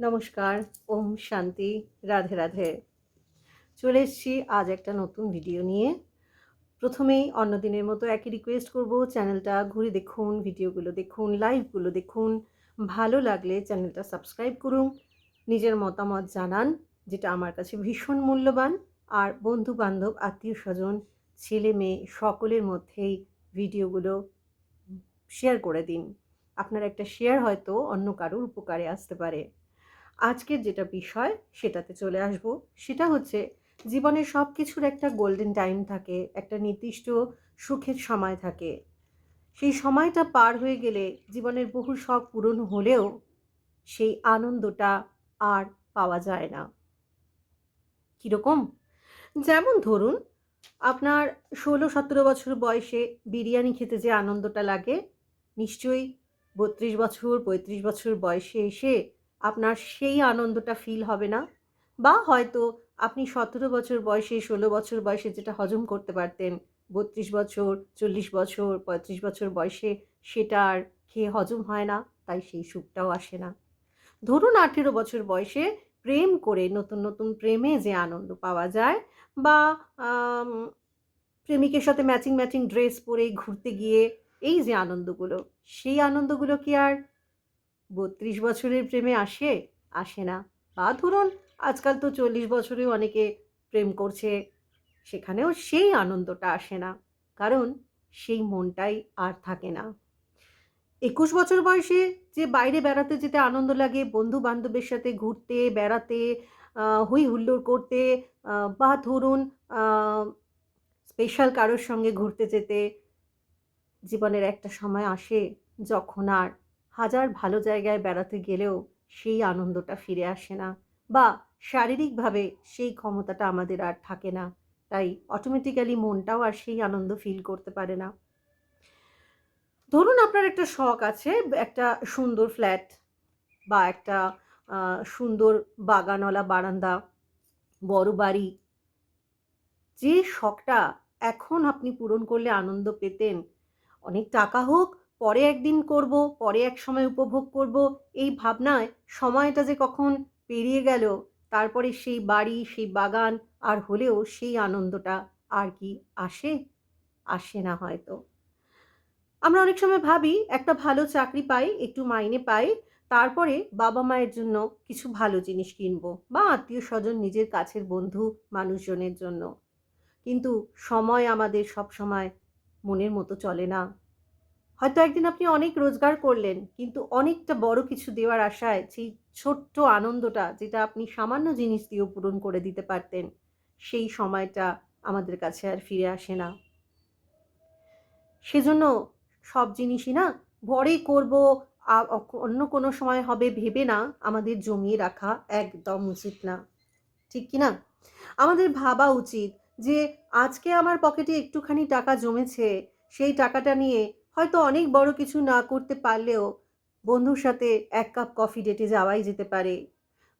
নমস্কার, ওম শান্তি, রাধে রাধে। চলে এসেছি আজ একটা নতুন ভিডিও নিয়ে। প্রথমেই অন্য দিনের মতো একই রিকোয়েস্ট করব, চ্যানেলটা ঘুরে দেখুন, ভিডিওগুলো দেখুন লাইভগুলো দেখুন। ভালো লাগলে চ্যানেলটা সাবস্ক্রাইব করুন, নিজের মতামত জানান, যেটা আমার কাছে ভীষণ মূল্যবান। আর বন্ধু বান্ধব আত্মীয় স্বজন ছেলে মেয়ে সকলের মধ্যেই ভিডিওগুলো শেয়ার করে দিন। আপনার একটা শেয়ার হয়তো অন্য কারোর উপকারে আসতে পারে। আজকের যেটা বিষয় সেটাতে চলে আসব। সেটা হচ্ছে জীবনের সব কিছুর একটা গোল্ডেন টাইম থাকে, একটা নির্দিষ্ট সুখের সময় থাকে। সেই সময়টা পার হয়ে গেলে জীবনের বহু শখ পূরণ হলেও সেই আনন্দটা আর পাওয়া যায় না। কীরকম? যেমন ধরুন, আপনার ষোলো সতেরো বছর বয়সে বিরিয়ানি খেতে যে আনন্দটা লাগে, নিশ্চয়ই বত্রিশ বছর, পঁয়ত্রিশ বছর বয়সে এসে আপনার সেই আনন্দটা ফিল হবে না। বা হয়তো আপনি সতেরো বছর বয়সে, ষোলো বছর বয়সে যেটা হজম করতে পারতেন, বত্রিশ বছর, চল্লিশ বছর, পঁয়ত্রিশ বছর বয়সে সেটা আর খেয়ে হজম হয় না, তাই সেই সুখটাও আসে না। ধরুন আঠেরো বছর বয়সে প্রেম করে নতুন নতুন প্রেমে যে আনন্দ পাওয়া যায় বা প্রেমিকের সাথে ম্যাচিং ম্যাচিং ড্রেস পরে ঘুরতে গিয়ে এই যে আনন্দগুলো, সেই আনন্দগুলো কি আর বত্রিশ বছরের প্রেমে আসে? আসে না। বা ধরুন, আজকাল তো চল্লিশ বছরেও অনেকে প্রেম করছে, সেখানেও সেই আনন্দটা আসে না। কারণ সেই মনটাই আর থাকে না। একুশ বছর বয়সে যে বাইরে বেড়াতে যেতে আনন্দ লাগে বন্ধু বান্ধবের সাথে ঘুরতে, বেড়াতে হই হুল্লোড় করতে বা ধরুন স্পেশাল কারোর সঙ্গে ঘুরতে যেতে, জীবনের একটা সময় আসে যখন আর হাজার ভালো জায়গায় বেড়াতে গেলেও সেই আনন্দটা ফিরে আসে না বা শারীরিকভাবে সেই ক্ষমতাটা আমাদের আর থাকে না। তাই অটোমেটিক্যালি মনটাও আর সেই আনন্দ ফিল করতে পারে না। ধরুন আপনার একটা শখ আছে, একটা সুন্দর ফ্ল্যাট বা একটা সুন্দর বাগানওয়ালা বারান্দা, বড় বাড়ি। যে শখটা এখন আপনি পূরণ করলে আনন্দ পেতেন, অনেক টাকা হোক পরে একদিন করব, পরে এক সময় উপভোগ করব, এই ভাবনায় সময়টা যে কখন পেরিয়ে গেল, তারপরে সেই বাড়ি, সেই বাগান, আর হলেও সেই আনন্দটা আর কি আসে? আসে না হয়তো। আমরা অনেক সময় ভাবি, একটা ভালো চাকরি পাই, একটু মাইনে পাই, তারপরে বাবা মায়ের জন্য কিছু ভালো জিনিস কিনবো, বা আত্মীয় স্বজন নিজের কাছের বন্ধু, মানুষজনের জন্য। কিন্তু সময় আমাদের সব সময় মনের মতো চলে না। হয়তো একদিন আপনি অনেক রোজগার করলেন, কিন্তু অনেকটা বড় কিছু দেওয়ার আশায় সেই ছোট্ট আনন্দটা যেটা আপনি সামান্য জিনিস দিয়েও পূরণ করে দিতে পারতেন, সেই সময়টা আমাদের কাছে আর ফিরে আসে না। সেজন্য সব জিনিসই না পরে করব অন্য কোনো সময় হবে ভেবে না আমাদের জমিয়ে রাখা একদম উচিত না। ঠিক কি না? আমাদের ভাবা উচিত যে আজকে আমার পকেটে একটুখানি টাকা জমেছে, সেই টাকাটা নিয়ে হয়তো অনেক বড় কিছু না করতে পারলেও বন্ধুর সাথে এক কাপ কফি ডেটে যাওয়াই যেতে পারে।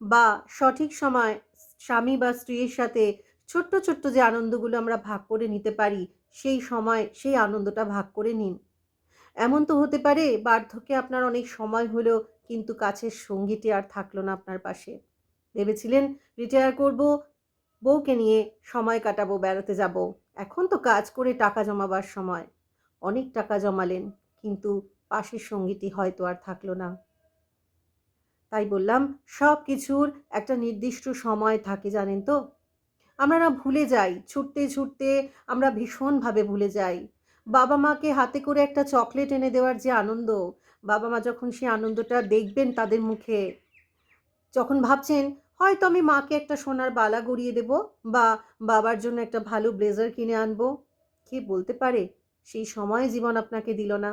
বা সঠিক সময় স্বামী বা স্ত্রীর সাথে ছোট্ট ছোট্ট যে আনন্দগুলো আমরা ভাগ করে নিতে পারি, সেই সময় সেই আনন্দটা ভাগ করে নিন। এমন তো হতে পারে বার্ধক্যে আপনার অনেক সময় হলেও কিন্তু কাছের সঙ্গীটি আর থাকল না আপনার পাশে। ভেবেছিলেন রিটায়ার করব, বউকে নিয়ে সময় কাটাবো, বেড়াতে যাব। এখন তো কাজ করে টাকা জমাবার সময়। অনেক টাকা জমালেন, কিন্তু পাশের সঙ্গীটি হয়তো আর থাকল না। তাই বললাম, সব কিছুর একটা নির্দিষ্ট সময় থাকে, জানেন তো? আমরা না ভুলে যাই, ছুটতে ছুটতে আমরা ভীষণভাবে ভুলে যাই। বাবা মাকে হাতে করে একটা চকলেট এনে দেওয়ার যে আনন্দ, বাবা মা যখন সেই আনন্দটা দেখবেন তাদের মুখে, যখন ভাবছেন, হয়তো আমি মাকে একটা সোনার বালা গড়িয়ে দেব বা বাবার জন্য একটা ভালো ব্লেজার কিনে আনব। কে বলতে পারে? সেই সময় জীবন আপনাকে দিল না।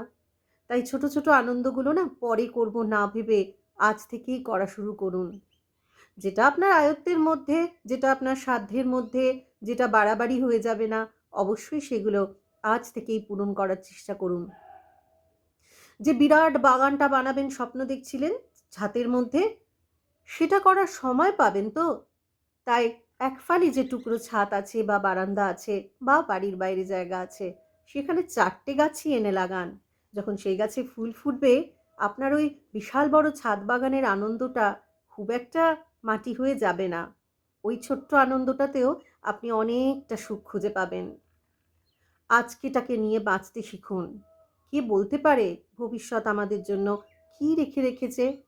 তাই ছোট ছোট আনন্দগুলো না পরে করব না ভেবে আজ থেকেই করা শুরু করুন। যেটা আপনার আয়ত্তের মধ্যে, যেটা আপনার সাধ্যের মধ্যে, যেটা বাড়াবাড়ি হয়ে যাবে না, অবশ্যই সেগুলো আজ থেকেই পূরণ করার চেষ্টা করুন। যে বিরাট বাগানটা বানাবেন স্বপ্ন দেখছিলেন ছাতের মধ্যে, সেটা করার সময় পাবেন তো। তাই এক ফালি যে টুকরো ছাদ আছে বা বারান্দা আছে বা বাড়ির বাইরে জায়গা আছে সেখানে চারটে গাছই এনে লাগান। যখন সেই গাছে ফুল ফুটবে, আপনার ওই বিশাল বড় ছাদ বাগানের আনন্দটা খুব একটা মাটি হয়ে যাবে না। ওই ছোট্ট আনন্দটাতেও আপনি অনেকটা সুখ খুঁজে পাবেন। আজকে আজকেটাকে নিয়ে বাঁচতে শিখুন। কে বলতে পারে ভবিষ্যৎ আমাদের জন্য কি রেখে রেখেছে?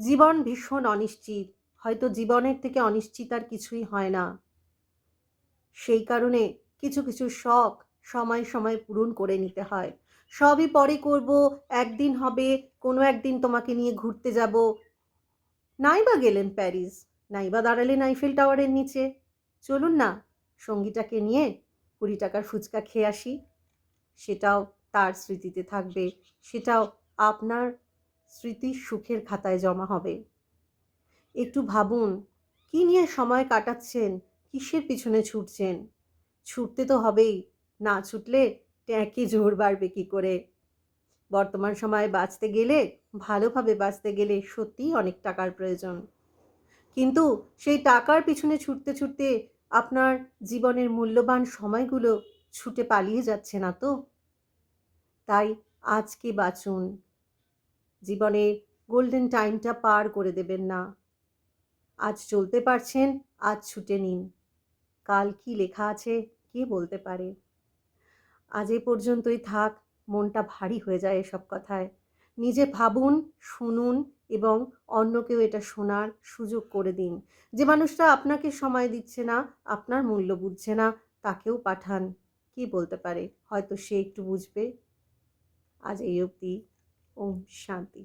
জীবন ভীষণ অনিশ্চিত। হয়তো জীবনের থেকে অনিশ্চিত আর কিছুই হয় না। সেই কারণে কিছু কিছু শখ সময় সময় পূরণ করে নিতে হয়। সবই পরে করব, একদিন হবে, কোনো একদিন তোমাকে নিয়ে ঘুরতে যাব। নাইবা গেলেন প্যারিস, নাইবা দাঁড়ালেন আইফেল টাওয়ারের নিচে। চলুন না, সঙ্গীটাকে নিয়ে কুড়ি টাকার ফুচকা খেয়ে আসি। সেটাও তার স্মৃতিতে থাকবে, সেটাও আপনার স্মৃতির সুখের খাতায় জমা হবে। একটু ভাবুন, কি নিয়ে সময় কাটাচ্ছেন, কিসের পিছনে ছুটছেন? ছুটতে তো হবেই। না ছুটলে ট্যাঁকে জোর বাড়বে কী করে? বর্তমান সময়ে বাঁচতে গেলে, ভালোভাবে বাঁচতে গেলে সত্যিই অনেক টাকার প্রয়োজন। কিন্তু সেই টাকার পিছনে ছুটতে ছুটতে আপনার জীবনের মূল্যবান সময়গুলো ছুটে পালিয়ে যাচ্ছে না তো? তাই আজকে বাঁচুন। জীবনের গোল্ডেন টাইমটা পার করে দেবেন না। আজ চলতে পারছেন, আজ ছুটে নিন। কাল কি লেখা আছে, কে বলতে পারে? আজ এই পর্যন্তই থাক, মনটা ভারী হয়ে যায় এসব কথায়। নিজে ভাবুন, শুনুন এবং অন্যকেও এটা শোনার সুযোগ করে দিন। যে মানুষটা আপনাকে সময় দিচ্ছে না, আপনার মূল্য বুঝছে না, তাকেও পাঠান। কি বলতে পারে? হয়তো সে একটু বুঝবে। আজ এই অবধি। ওম শান্তি।